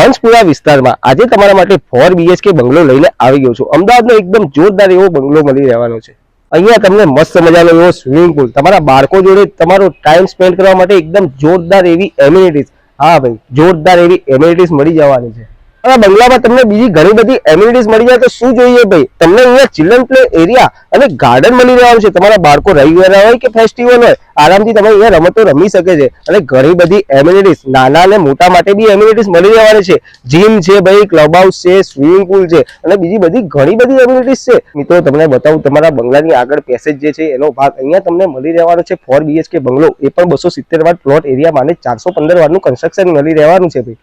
હંસપુરા વિસ્તારમાં આજે તમારા માટે ફોર બીએચકે બંગલો લઈને આવી ગયો છું. અમદાવાદનો એકદમ જોરદાર એવો બંગલો મળી રહેવાનો છે. અહીંયા તમને મસ્ત મજાનો એવો સ્વિમિંગ પુલ તમારા બાળકો જોડે તમારો ટાઈમ સ્પેન્ડ કરવા માટે એકદમ જોરદાર એવી એમ્યુનિટીઝ હા ભાઈ, જોરદાર એવી એમ્યુનિટીઝ મળી જવાની છે. આ બંગલામાં તમને બીજી ઘણી બધી એમ્યુનિટીઝ મળી જાય તો શું જોઈએ ભાઈ? તમને અહીંયા ચિલ્ડ્રન પ્લે એરિયા અને ગાર્ડન મળી રહેવાનું છે. તમારા બાળકો રવિવાર હોય કે ફેસ્ટિવલ હોય, આરામથી તમે અહીંયા રમતો રમી શકે છે. અને ઘણી બધી એમ્યુનિટીઝ નાના અને મોટા માટે બી એમ્યુનિટીઝ મળી રહેવાની છે. જીમ છે ભાઈ ક્લબ હાઉસ છે સ્વિમિંગ પુલ છે અને બીજી બધી ઘણી બધી એમ્યુનિટીઝ છે. મિત્રો, તમને બતાવું, તમારા બંગલાની આગળ પેસેજ જે છે, એનો ભાગ અહીંયા તમને મળી રહેવાનો છે. ફોર બીએચકે બંગલો, એ પણ બસો સિત્તેર વાર પ્લોટ એરિયા માટે ચારસો પંદર વારનું કન્સ્ટ્રક્શન મળી રહેવાનું છે ભાઈ.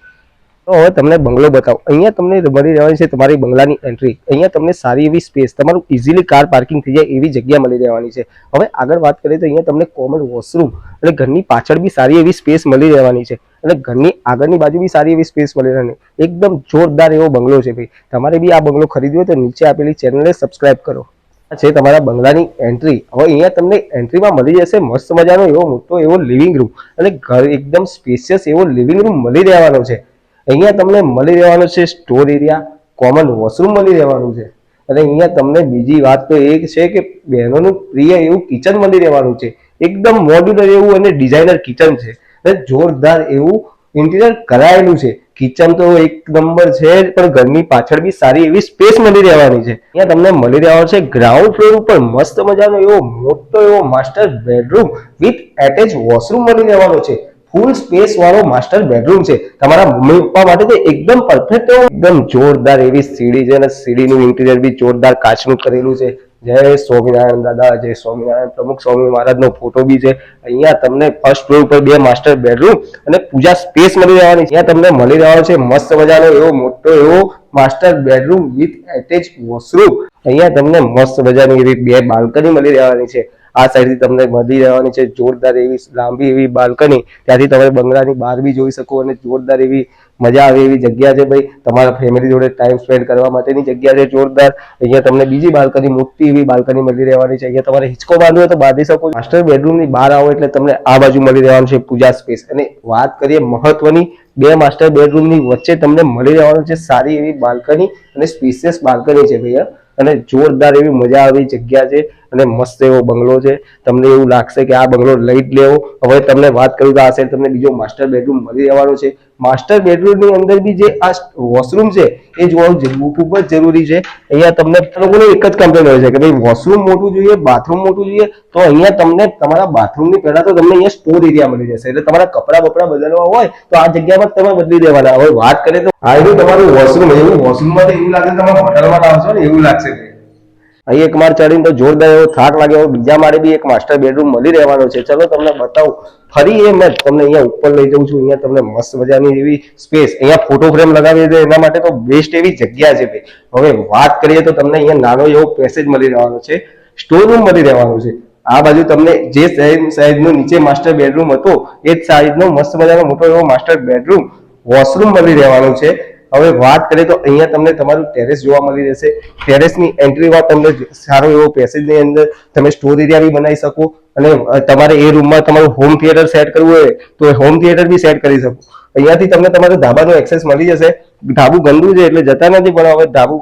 તો હવે તમને બંગલો બતાવો. અહીંયા તમને મળી રહેવાની છે તમારી બંગલાની એન્ટ્રી અહીંયા તમને સારી એવી સ્પેસ તમારું ઇઝીલી કાર પાર્કિંગ થઈ જાય એવી જગ્યા મળી રહેવાની છે. હવે આગળ વાત કરીએ તો અહીંયા તમને કોમન વોશરૂમ એટલે ઘરની પાછળ બી સારી એવી સ્પેસ મળી રહેવાની છે. અને ઘરની આગળની બાજુ બી સારી એવી સ્પેસ મળી રહેવાની. એકદમ જોરદાર એવો બંગલો છે ભાઈ. તમારે બી આ બંગલો ખરીદ્યો તો નીચે આપેલી ચેનલને સબસ્ક્રાઇબ કરો. છે તમારા બંગલાની એન્ટ્રી હવે અહીંયા તમને એન્ટ્રીમાં મળી જશે મસ્ત મજાનો એવો મોટો એવો લિવિંગ રૂમ અને ઘર એકદમ સ્પેશિયસ એવો લિવિંગ રૂમ મળી રહેવાનો છે. અહીંયા તમને મળી રહેવાનું છે સ્ટોર એરિયા કોમન વોશરૂમ મળી રહેવાનું છે. અને અહીંયા તમને બીજી વાત તો એ છે કે બહેનોનું પ્રિય એવું કિચન મળી રહેવાનું છે. એકદમ મોડ્યુલર એવું અને ડિઝાઇનર કિચન છે. અને જોરદાર એવું ઇન્ટિરિયર કરાયેલું છે. કિચન તો એક નંબર છે, પણ ઘરની પાછળ બી સારી એવી સ્પેસ મળી રહેવાની છે. અહીંયા તમને મળી રહેવાનો છે ગ્રાઉન્ડ ફ્લોર ઉપર મસ્ત મજાનો એવો મોટો એવો master bedroom with attach washroom મળી રહેવાનો છે. ફૂલ સ્પેસ વાળો માસ્ટર બેડરૂમ છે. તમારા મમ્મી પપ્પા માટે તો એકદમ પરફેક્ટ એકદમ જોરદાર એવી સીડી છે અને સીડીનું ઇન્ટિરિયર બી જોરદાર કાચનું કરેલું છે. જય સ્વામિનારાયણ દાદા, જય સ્વામિનારાયણ પ્રમુખ સ્વામી મહારાજનો ફોટો બી છે. અહીંયા તમને ફર્સ્ટ ફ્લોર ઉપર બે માસ્ટર બેડરૂમ અને પૂજા સ્પેસ મળી રહેવાની અહીંયા તમને મળી રહેવાનો છે મસ્ત મજાનો એવો મોટો એવો master bedroom with attach washroom અહીંયા તમને મસ્ત મજાની એવી બે બાલ્કની મળી રહેવાની છે. આ સાઈડથી તમને મળી રહેવાની છે. જોરદાર એવી લાંબી એવી બાલ્કની. ત્યાંથી તમે બંગલાની બહાર બી જોઈ શકો અને જોરદાર એવી મજા આવે એવી જગ્યા છે ભાઈ. તમારા ફેમિલી જોડે ટાઈમ સ્પેન્ડ કરવા માટેની જગ્યા છે જોરદાર. અહીંયા તમને બીજી બાલ્કની, મોટી એવી બાલ્કની મળી રહેવાની છે. અહીંયા તમારે હિંચકો બાંધવો હોય તો બાંધી શકો માસ્ટર બેડરૂમની બહાર આવો એટલે તમને આ બાજુ મળી રહેવાનું છે પૂજા સ્પેસ અને વાત કરીએ મહત્વની, બે માસ્ટર બેડરૂમની વચ્ચે તમને મળી રહેવાનું છે સારી એવી બાલ્કની અને સ્પેસિયસ બાલ્કની છે ભૈયા અને જોરદાર એવી મજા આવી જગ્યા છે. અને મસ્ત એવો બંગલો છે. તમને એવું લાગશે કે આ બંગલો લઈ જ લેવો. હવે તમને વાત કરું તો આ સાઈડ તમને બીજો માસ્ટર બેડરૂમ મળી રહેવાનો છે. માસ્ટર બેડરૂમની અંદર બી જે આ વોશરૂમ છે, એ જોવાનું જરૂર ખૂબ જ જરૂરી છે. અહીંયા તમને લોકોને એક જ કમ્પ્લેન હોય છે કે ભાઈ વોશરૂમ મોટું જોઈએ બાથરૂમ મોટું જોઈએ, તો અહીંયા તમને તમારા બાથરૂમની પહેલા તો તમને અહીંયા સ્ટોર એરિયા મળી જશે એટલે તમારા કપડા બપડા બદલવા હોય, તો આ જગ્યામાં તમે બદલી દેવાના. હવે વાત કરીએ તો આ તમારું વોશરૂમ એવું વોશરૂમમાં તો એવું લાગે તમે હોટલમાં આવશો ને, એવું લાગશે. અહીં એક માળ ચડીને તો જોરદાર એવો થાક લાગે એવો બીજા માળે બી એક માસ્ટર બેડરૂમ મળી રહેવાનો છે. ચલો તમને બતાવું. ફરી એ મેં તમને અહીંયા ઉપર લઈ જઉં છું. અહીંયા તમને મસ્ત મજાની એવી સ્પેસ. અહીંયા ફોટો ફ્રેમ લગાવી દે. એના માટે તો બેસ્ટ એવી જગ્યા છે ભાઈ. હવે વાત કરીએ તો તમને અહીંયા નાનો એવો પેસેજ મળી રહેવાનો છે. સ્ટોર રૂમ મળી રહેવાનું છે. આ બાજુ તમને જે સાઈઝ સાઈઝનો નીચે માસ્ટર બેડરૂમ હતો, એ જ સાઈઝનો મસ્ત મજાનો મોટો એવો માસ્ટર બેડરૂમ. વોશરૂમ મળી રહેવાનું છે. હવે વાત કરીએ તો અહીંયા તમને તમારું ટેરેસ જોવા મળી રહેશે. ટેરેસની એન્ટ્રીમાં તમને સારો એવો પેસેજની અંદર તમે સ્ટોર એરિયા બી બનાવી શકો અને તમારે એ રૂમમાં તમારું હોમ થિયેટર સેટ કરવું હોય તો હોમ થિયેટર બી સેટ કરી શકો. અહીંયાથી તમને તમારું ધાબાનો એક્સેસ મળી જશે. ધાબુ ગંદુ છે એટલે જતા નથી, પણ હવે ધાબુ